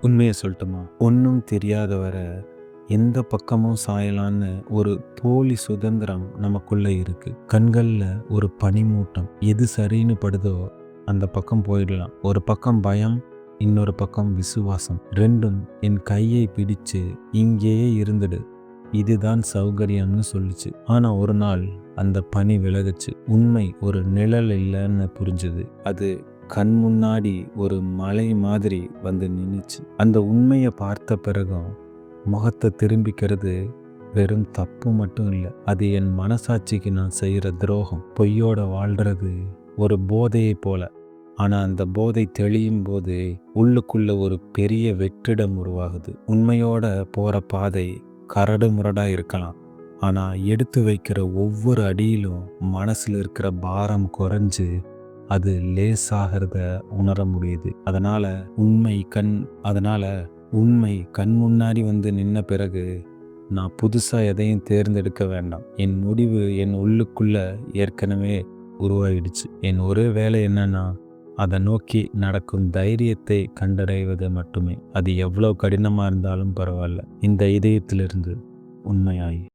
உண்மையை சொல்லட்டுமா? ஒன்றும் தெரியாதவரை எந்த பக்கமும் சாயலான்னு ஒரு போலி சுதந்திரம் நமக்குள்ளே இருக்குது கண்களில் ஒரு பனிமூட்டம். எது சரின்னு படுதோ அந்த பக்கம் போயிடலாம். ஒரு பக்கம் பயம் இன்னொரு பக்கம் விசுவாசம். ரெண்டும் என் கையை பிடிச்சு இங்கேயே இருந்துடு. இதுதான் சௌகரியம்னு சொல்லுச்சு. ஆனால் ஒரு நாள் அந்த பனி விலகுச்சு. உண்மை ஒரு நிழல் இல்லைன்னு புரிஞ்சுது. அது கண் முன்னாடி ஒரு மலை மாதிரி வந்து நின்றுச்சு அந்த உண்மையை பார்த்த பிறகும் முகத்தை திரும்பிக்கிறது வெறும் தப்பு மட்டும் இல்லை. அது என் மனசாட்சிக்கு நான் செய்கிற துரோகம். பொய்யோட வாழ்கிறது ஒரு போதையை போல. ஆனால் அந்த போதை தெளியும் போது உள்ளுக்குள்ள ஒரு பெரிய வெற்றிடம் உருவாகுது. உண்மையோட போகிற பாதை கரடு முரடாக இருக்கலாம். ஆனால் எடுத்து வைக்கிற ஒவ்வொரு அடியிலும் மனசில் இருக்கிற பாரம் குறைஞ்சு அது லேசாகிறத உணர முடியுது அதனால் உண்மை கண் அதனால் உண்மை கண் முன்னாடி வந்து நின்ன பிறகு நான் புதுசாக எதையும் தேர்ந்தெடுக்க வேண்டாம். என் முடிவு என் உள்ளுக்குள்ள ஏற்கனவே உருவாகிடுச்சு என் ஒரே வேலை என்னன்னா அதை நோக்கி நடக்கும் தைரியத்தை கண்டடைவது மட்டுமே. அது எவ்வளோ கடினமாக இருந்தாலும் பரவாயில்ல. இந்த இதயத்திலிருந்து உண்மையாயி.